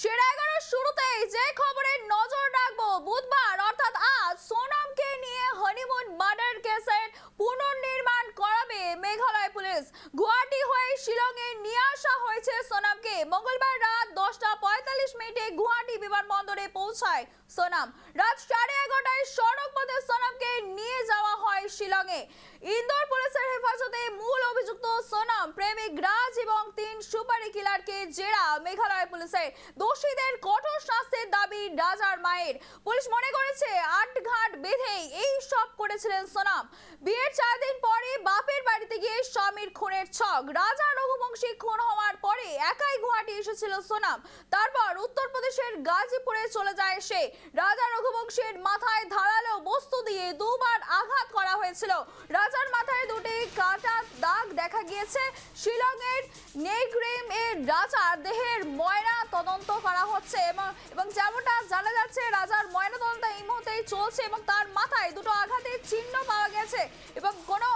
সেরা এগারো শুরুতেই যে খবরে নজর রাখব, বুধবার, অর্থাৎ আজ, সোনামকে নিয়ে হনিমুন মার্ডার কেসের পুনর্নির্মাণ করাবে মেঘালয় পুলিশ। গুয়াহাটি হয়ে শিলংয়ে নিয়ে আসা হয়েছে সোনামকে। মঙ্গলবার রাত দশটা পঁয়তাল্লিশ মিনিটে গুয়াহাটি বিমানবন্দরে পৌঁছায় সোনাম। রাত সাড়ে এগারোটায় সড়ক পথে সোনামকে নিয়ে যাওয়া হয়। শিলংয়ে। ইন্দোর পুলিশের হেফাজতে মূল অভিযুক্ত সোনাম প্রেমিক রাজ এবং তিন সুপারি কিলারকে জেরা। মেঘালয় পুলিশের দোষীদের কঠোর শাস্তির দাবি রাজার মায়ের। পুলিশ মনে করেছে আট ঘাট বেঁধেই এই সব করেছিলেন সোনাম বিয়ের চার দিন পরে বাপের বাড়িতে গিয়ে স্বামীর খুনের ছক। রাজা রঘুবংশী খুন হওয়ার পরে একাই গুয়াহাটি এসেছিল সোনাম তারপর উত্তরপ্রদেশের গাজীপুরে চলে যায় সে। রাজা রঘুবংশীর মাথায় ধারালো বস্তু দিয়ে দুবার আঘাত করা হয়েছিল। রাজার মাথায় দুটি কাটা দাগ দেখা গিয়েছে। শিলংয়ের নেগ্রেম এর রাজার দেহের ময়না তদন্ত করা হচ্ছে এবং এবং যেমনটা জানা যাচ্ছে, রাজার ময়না তদন্ত এই মুহূর্তেই চলছে এবং তার মাথায় দুটো আঘাতের চিহ্ন পাওয়া গেছে এবং কোনো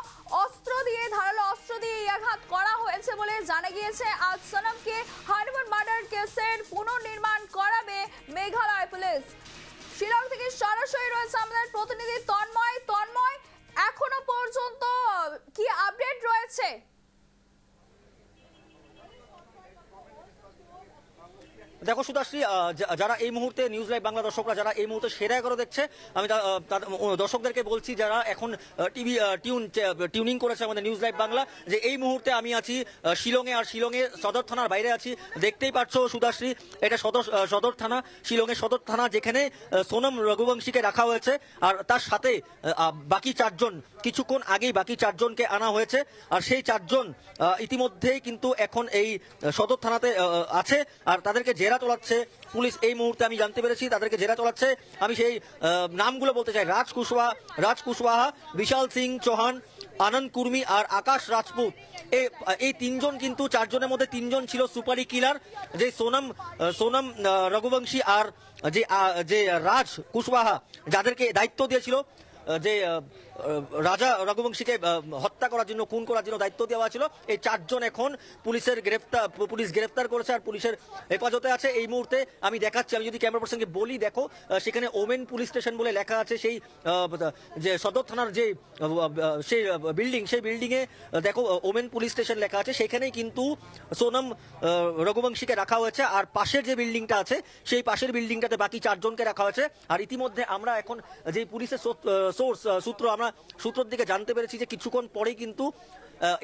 অস্ত্র দিয়ে, ধারালো অস্ত্র দিয়ে এই আঘাত করা হয়েছে বলে জানা গিয়েছে। আজ সনমকে হানিমুন মার্ডার কেসের পুনর্নির্মাণ করাবে মেঘালয় পুলিশ। শিলং থেকে সরাসরি রয়েছে আমাদের প্রতিনিধি তন্ময় আপডেট দেখো সুদাশ্রী যারা এই মুহূর্তে নিউজ লাইভ বাংলা দর্শকরা যারা এই মুহূর্তে সেরা এগারো দেখছে, আমি দর্শকদেরকে বলছি যারা এখন টিভি টিউন টিউনিং করেছে আমাদের নিউজ লাইভ বাংলা, যে এই মুহূর্তে আমি আছি শিলংয়ে, আর শিলংয়ে সদর থানার বাইরে আছি। দেখতেই পাচ্ছ সুদাশ্রী এটা সদর সদর থানা শিলংয়ের সদর থানা, যেখানে সোনম রঘুবংশীকে রাখা হয়েছে, আর তার সাথে বাকি চারজন, কিছুক্ষণ আগেই বাকি চারজনকে আনা হয়েছে, আর সেই চারজন ইতিমধ্যেই কিন্তু এখন এই সদর থানাতে আছে, আর তাদেরকে জেরা চলাচ্ছে। পুলিশ এই মুহূর্তে আমি জানতে পেরেছি, তাদেরকে জেরা চলাচ্ছে। আমি সেই নামগুলো বলতে চাই। রাজ কুশওয়াহা রাজ কুশওয়াহা, বিশাল সিং চৌহান, আনন্দ কুর্মি আর আকাশ রাজপুত। এই তিনজন কিন্তু, চারজনের মধ্যে তিনজন ছিল সুপারি কিলার। যে সোনম সোনম রঘুবংশী আর যে যে রাজ কুশওয়াহা, যাদেরকে দায়িত্ব দিয়েছিল যে রাজা রঘুবংশীকে হত্যা করার জন্য, খুন করার জন্য দায়িত্ব দেওয়া ছিল, এই চারজন এখন পুলিশের গ্রেফতার পুলিশ গ্রেফতার করেছে আর পুলিশের হেফাজতে আছে। এই মুহূর্তে আমি দেখাচ্ছি, আমি যদি ক্যামেরা পার্সনকে বলি, দেখো সেখানে ওমেন পুলিশ স্টেশন বলে লেখা আছে, সেই যে সদর থানার যে সেই বিল্ডিং, সেই বিল্ডিংয়ে দেখো ওমেন পুলিশ স্টেশন লেখা আছে, সেখানেই কিন্তু সোনম রঘুবংশীকে রাখা হয়েছে, আর পাশের যে বিল্ডিংটা আছে, সেই পাশের বিল্ডিংটাতে বাকি চারজনকে রাখা হয়েছে। আর ইতিমধ্যে আমরা এখন যে পুলিশের সোর্স সূত্র আমরা সূত্রের দিকে জানতে পেরেছি যে কিছুক্ষণ পরেই কিন্তু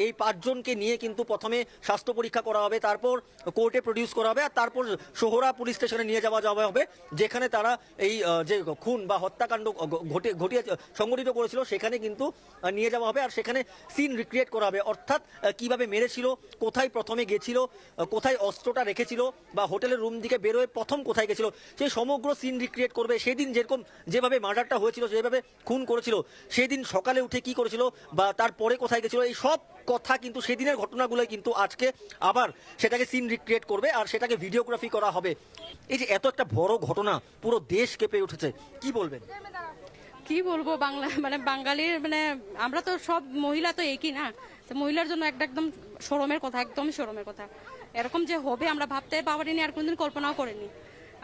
এই পাঁচজনকে নিয়ে কিন্তু প্রথমে স্বাস্থ্য পরীক্ষা করা হবে, তারপর কোর্টে প্রডিউস করা হবে, আর তারপর সোহরা পুলিশ স্টেশনে নিয়ে যাওয়া যাওয়া হবে, যেখানে তারা এই যে খুন বা হত্যাকাণ্ড ঘটে, ঘটিয়ে সংগঠিত করেছিল, সেখানে কিন্তু নিয়ে যাওয়া হবে, আর সেখানে সিন রিক্রিয়েট করা হবে। অর্থাৎ কীভাবে মেরেছিল, কোথায় প্রথমে গেছিল কোথায় অস্ত্রটা রেখেছিল, বা হোটেলের রুম দিকে বেরোয় প্রথম কোথায় গেছিল সেই সমগ্র সিন রিক্রিয়েট করবে। সেদিন যেরকম, যেভাবে মার্ডারটা হয়েছিল যেভাবে খুন করেছিল। সেদিন সকালে উঠে কি করেছিল, বা তারপরে কোথায় গেছিল, এই সব কথা কিন্তু সেদিনের ঘটনাগুলোই কিন্তু আজকে আবার সেটাকে সিন রিক্রিয়েট করবে আর সেটাকে ভিডিওগ্রাফি করা হবে। এই যে এত একটা বড় ঘটনা পুরো দেশ কেঁপে উঠেছে, কি বলবেন? কি বলব, বাংলা মানে বাঙালির মানে আমরা তো সব মহিলা তো একই না। তো মহিলার জন্য একটা একদম শরমের কথা, একদমই শরমের কথা। এরকম যে হবে আমরা ভাবতে পারিনি, আর কোনদিন কল্পনাও করিনি।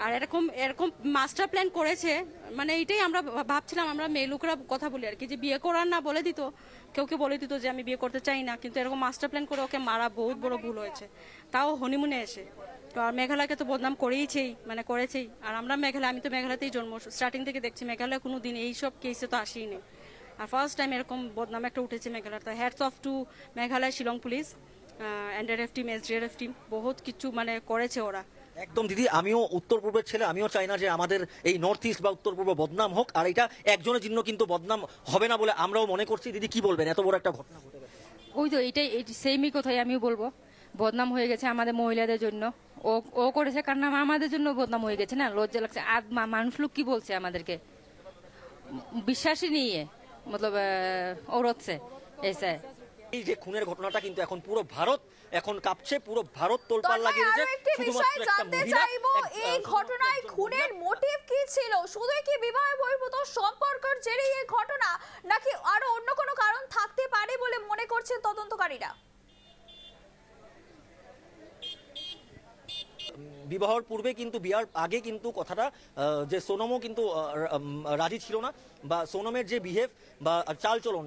আর এরকম এরকম মাস্টার প্ল্যান করেছে মানে এটাই আমরা ভাবছিলাম, আমরা মেয়ে লোকরা কথা বলি আর কি, যে বিয়ে করার না বলে দিত, কেউ কেউ বলে দিত যে আমি বিয়ে করতে চাই না, কিন্তু এরকম মাস্টার প্ল্যান করে ওকে মারা বহুত বড় ভুল হয়েছে। তাও হনিমুনে এসে। তো আর মেঘালয়কে তো বদনাম করেইছেই মানে করেছেই। আর আমরা মেঘালয়, আমি তো মেঘালয়তেই জন্ম স্টার্টিং থেকে দেখছি মেঘালয় কোনো দিন এইসব কেসে তো আসেই নেই। আর ফার্স্ট টাইম এরকম বদনাম একটা উঠেছে মেঘালয়। তো hats off to Meghalaya Shillong police NDRF team SDRF team বহুত কিছু মানে করেছে ওরা। একদম দিদি আমিও উত্তর পূর্বের ছেলে আমিও চাই না যে আমাদের এই নর্থ ইস্ট বা উত্তর পূর্ব বদনাম হোক আর এটা একজনের জন্য কিন্তু বদনাম হবে না বলে আমরাও মনে করছি দিদি কি বলবেন এত বড় একটা ঘটনা ঘটে গেছে ওই তো এটাই সেমই কথাই আমিও বলবো বদনাম হয়ে গেছে আমাদের মহিলাদের জন্য ও ও করেছে কারণ আমাদের জন্য বদনাম হয়ে গেছে না লজ্জা লাগছে আর মা- মানুষ লোক কি বলছে আমাদেরকে বিশ্বাসই নিয়ে মতলব औरत से ऐसा है এই যে খুনের ঘটনাটা কিন্তু এখন পুরো ভারত এখন কাঁপছে পুরো ভারত তোলপাড় লাগিয়ে দিয়েছে। শুধুমাত্র একটা মহিলা এই ঘটনায় খুনের মোটিভ কি ছিল? শুধুই কি বিবাহ বহির্ভূত সম্পর্কের জেরেই এই ঘটনা নাকি আরও অন্য কোনো কারণ থাকতে পারে বলে মনে করছেন তদন্তকারীরা? বিবাহর পূর্বে কিন্তু বিয়ার আগে কিন্তু কথাটা যে সোনমও কিন্তু রাজি ছিল না, বা সোনমের যে বিহেভ বা চালচলন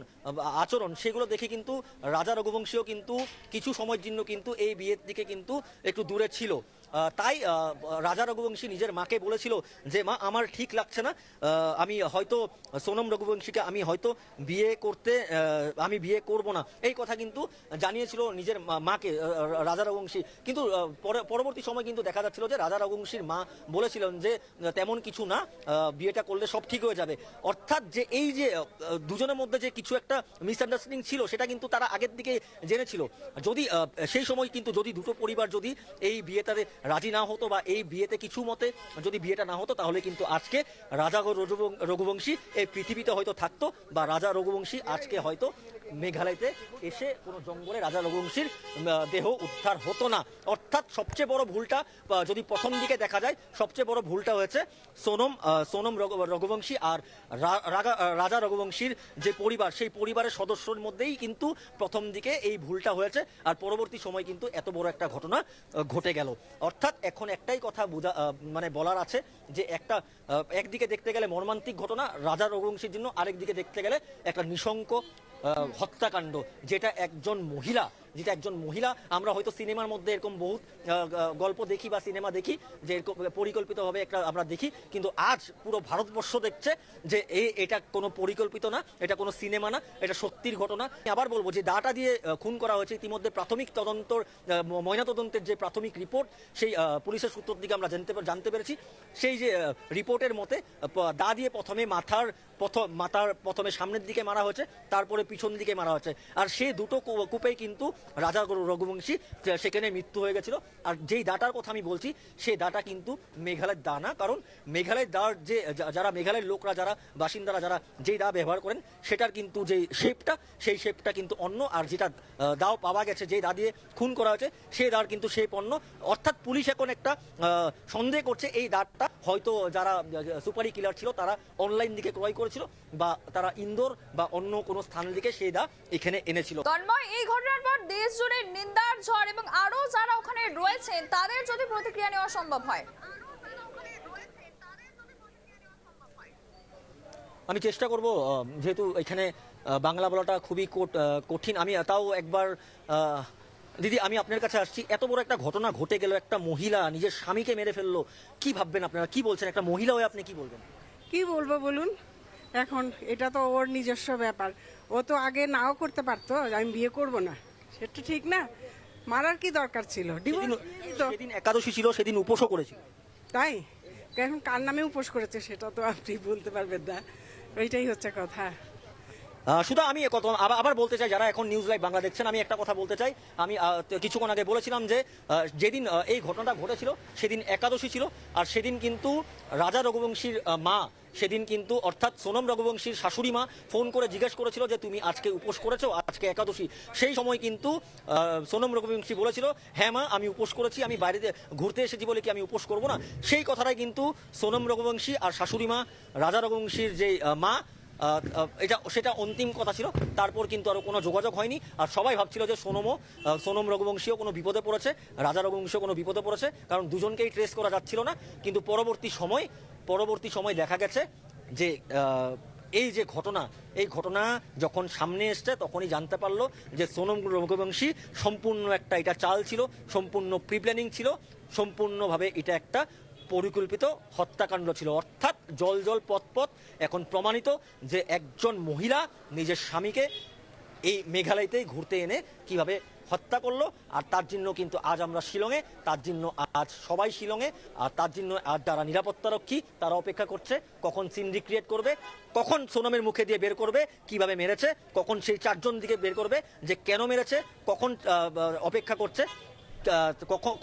আচরণ, সেগুলো দেখে কিন্তু রাজা রঘুবংশীও কিন্তু কিছু সময়ের জন্য কিন্তু এই বিয়ের দিকে কিন্তু একটু দূরে ছিল। তাই রাজা রঘুবংশী নিজের মাকে বলেছিল যে, মা, আমার ঠিক লাগছে না। আমি হয়তো, সোনম রঘুবংশীকে আমি হয়তো বিয়ে করতে আমি বিয়ে করব না। এই কথা কিন্তু জানিয়েছিল নিজের মাকে রাজা রঘুবংশী। কিন্তু পরবর্তী সময় কিন্তু দেখা যাচ্ছিল যে, রাজা রঘুবংশীর মা বলেছিলেন যে, তেমন কিছু না বিয়েটা করলে সব ঠিক হয়ে যাবে। অর্থাৎ যে, এই যে দুজনের মধ্যে যে, কিছু একটা মিসআন্ডারস্ট্যান্ডিং ছিল, সেটা কিন্তু তারা আগের দিকে জেনেছিল। যদি সেই সময় কিন্তু যদি দুটো পরিবার যদি এই বিয়েটাতে রাজি না হতো বা এই বিয়েতে কিছু মতে যদি বিয়েটা না হতো, তাহলে কিন্তু আজকে রাজা রঘুবং- রঘুবংশী এই পৃথিবীতে হয়তো থাকতো বা রাজা রঘুবংশী আজকে হয়তো মেঘালয়তে এসে কোনো জঙ্গলে রাজা রঘুবংশীর দেহ উদ্ধার হতো না। অর্থাৎ সবচেয়ে বড় ভুলটা যদি প্রথম দিকে দেখা যায়, সবচেয়ে বড় ভুলটা হয়েছে সোনম সোনম রঘুবংশী আর রাজা রঘুবংশীর যে পরিবার, সেই পরিবারের সদস্যর মধ্যেই কিন্তু প্রথম দিকে এই ভুলটা হয়েছে। আর পরবর্তী সময় কিন্তু এত বড় একটা ঘটনা ঘটে গেল। অর্থাৎ এখন একটাই কথা বোঝা মানে বলার আছে যে একটা একদিকে দেখতে গেলে মর্মান্তিক ঘটনা, রাজা রঘুবংশীর জন্য আরেকদিকে দেখতে গেলে একটা নিশঙ্ক হত্যাকাণ্ড যেটা একজন মহিলা যেটা একজন মহিলা আমরা হয়তো সিনেমার মধ্যে এরকম আহ, গল্প দেখি বা সিনেমা দেখি যে এরকম পরিকল্পিতভাবে একটা আমরা দেখি কিন্তু আজ পুরো ভারতবর্ষ দেখছে যে এ এটা কোনো পরিকল্পিত না এটা কোনো সিনেমা না এটা সত্যির ঘটনা। আবার বলব যে ডাটা দিয়ে খুন করা হয়েছে ইতিমধ্যে প্রাথমিক তদন্তর ময়নাতদন্তের যে প্রাথমিক রিপোর্ট সেই পুলিশের সূত্র দিকে আমরা জানতে জানতে পেরেছি। সেই যে রিপোর্টের মতে দা দিয়ে প্রথমে মাথার প্রথম মাথার প্রথমে সামনের দিকে মারা হয়েছে তারপরে পিছন দিকে মারা হয়েছে। আর সেই দুটো কূপেই কিন্তু রাজা রঘুবংশী সেখানে মৃত্যু হয়ে গেছিল। আর যেই দাটার কথা আমি বলছি সেই দাটা কিন্তু মেঘালয়ের দা না, কারণ মেঘালয়ের দার যে যারা মেঘালয়ের লোকরা, যারা বাসিন্দারা, যারা যেই দা ব্যবহার করেন, সেটার কিন্তু যে শেপটা, সেই শেপটা কিন্তু অন্য। আর যেটা দাও পাওয়া গেছে, যেই দা দিয়ে খুন করা হয়েছে সেই দার কিন্তু শেপ অন্য। অর্থাৎ পুলিশ এখন একটা সন্দেহ করছে এই দাঁতটা। হয়তো যারা সুপারি কিলার ছিল, তারা অনলাইন দিকে ক্রয় করেছিল, বা তারা ইন্দোর বা অন্য কোনো স্থান দিকে সেই দা এখানে এনেছিল। তন্ময়, এই ঘটনার পর দেশ জুড়ে নিন্দার ঝড় এবং আরও যারা ওখানে রয়েছেন তাদের যদি প্রতিক্রিয়া নেওয়া সম্ভব হয়? আমি চেষ্টা করব যেহেতু এখানে বাংলা বলাটা খুবই আহ, কঠিন। আমি তাও একবার দিদি আমি আপনার কাছে আসছি। এত বড় একটা ঘটনা ঘটে গেল একটা মহিলা নিজের স্বামীকে মেরে ফেলল। কি ভাববেন আপনারা? কি বলছেন? একটা মহিলা হয়ে আপনি কি বলবেন? কি বলব বলুন? এখন এটা তো ওর নিজস্ব ব্যাপার। ও তো আগে নাও করতে পারতো আমি বিয়ে করব না। সেটা ঠিক না। মারার কি দরকার ছিল? সেদিন একাদশী ছিল সেদিন উপোসও করেছিল। তাই? এখন কার নামে উপোস করেছে সেটা তো আপনি বলতে পারবেন না। ওইটাই হচ্ছে কথা। শুধু আমি আবার বলতে চাই, যারা এখন নিউজ লাইভ বাংলা দেখছেন, আমি একটা কথা বলতে চাই। আমি কিছুক্ষণ আগে বলেছিলাম যে যেদিন এই ঘটনাটা ঘটেছিল, সেদিন একাদশী ছিল, আর সেদিন কিন্তু রাজা রঘুবংশীর মা, সেদিন কিন্তু অর্থাৎ সোনম রঘুবংশীর শাশুড়ি মা ফোন করে জিজ্ঞেস করেছিল যে, তুমি আজকে উপোস করেছ? আজকে একাদশী? সেই সময় কিন্তু সোনম রঘুবংশী বলেছিল হ্যাঁ মা, আমি উপোস করেছি, আমি বাইরে ঘুরতে এসেছি বলে কি আমি উপোস করব না? সেই কথাটাই কিন্তু সোনম রঘুবংশী আর শাশুড়ি মা, রাজা রঘুবংশীর যে মা এটা, সেটা অন্তিম কথা ছিল। তারপর কিন্তু আরও কোনো যোগাযোগ হয়নি। আর সবাই ভাবছিল যে সোনমও সোনম রঘুবংশীও কোনো বিপদে পড়েছে, রাজা রঘুবংশীও কোনো বিপদে পড়েছে, কারণ দুজনকেই ট্রেস করা যাচ্ছিল না। কিন্তু পরবর্তী সময় পরবর্তী সময় দেখা গেছে যে এই যে ঘটনা, এই ঘটনা যখন সামনে এসছে, তখনই জানতে পারল যে সোনম রঘুবংশী সম্পূর্ণ একটা এটা চাল ছিল, সম্পূর্ণ প্রিপ্ল্যানিং ছিল, সম্পূর্ণভাবে এটা একটা পরিকল্পিত হত্যাকাণ্ড ছিল। অর্থাৎ জল জল পথ পথ এখন প্রমাণিত যে একজন মহিলা নিজের স্বামীকে এই মেঘালয়তেই ঘুরতে এনে কীভাবে হত্যা করল, আর তার জন্য কিন্তু আজ আমরা শিলংয়ে, তার জন্য আজ সবাই শিলংয়ে, আর তার জন্য আর যারা নিরাপত্তারক্ষী, তারা অপেক্ষা করছে কখন সিন রিক্রিয়েট করবে, কখন সোনমের মুখে দিয়ে বের করবে, কীভাবে মেরেছে, কখন সেই চারজন দিকে বের করবে, যে কেন মেরেছে, কখন অপেক্ষা করছে।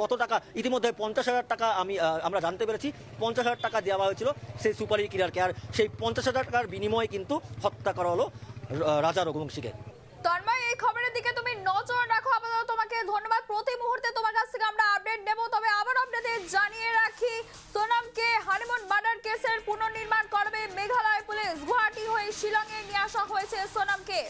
কত টাকা? ইতিমধ্যে পঞ্চাশ হাজার টাকা আমি আমরা জানতে পেরেছি। পঞ্চাশ হাজার টাকা দেওয়া হয়েছিল সেই সুপারি কিলারকে। আর সেই পঞ্চাশ হাজার টাকার বিনিময়ে কিন্তু হত্যা করা হলো রাজা রঘুবংশীকে তন্ময়, এই খবরের দিকে তুমি নজর রাখো। আপাতত তোমাকে ধন্যবাদ। প্রতি মুহূর্তে তোমার কাছ থেকে আমরা আপডেট নেব তবে আবার আপনাদের জানিয়ে রাখি, সোনামকে হানিমুন মার্ডার কেসের পুনর্নির্মাণ করবে মেঘালয় পুলিশ। গুয়াহাটি হয়ে শিলংয়ে নিয়ে আসা হয়েছে সোনামকে।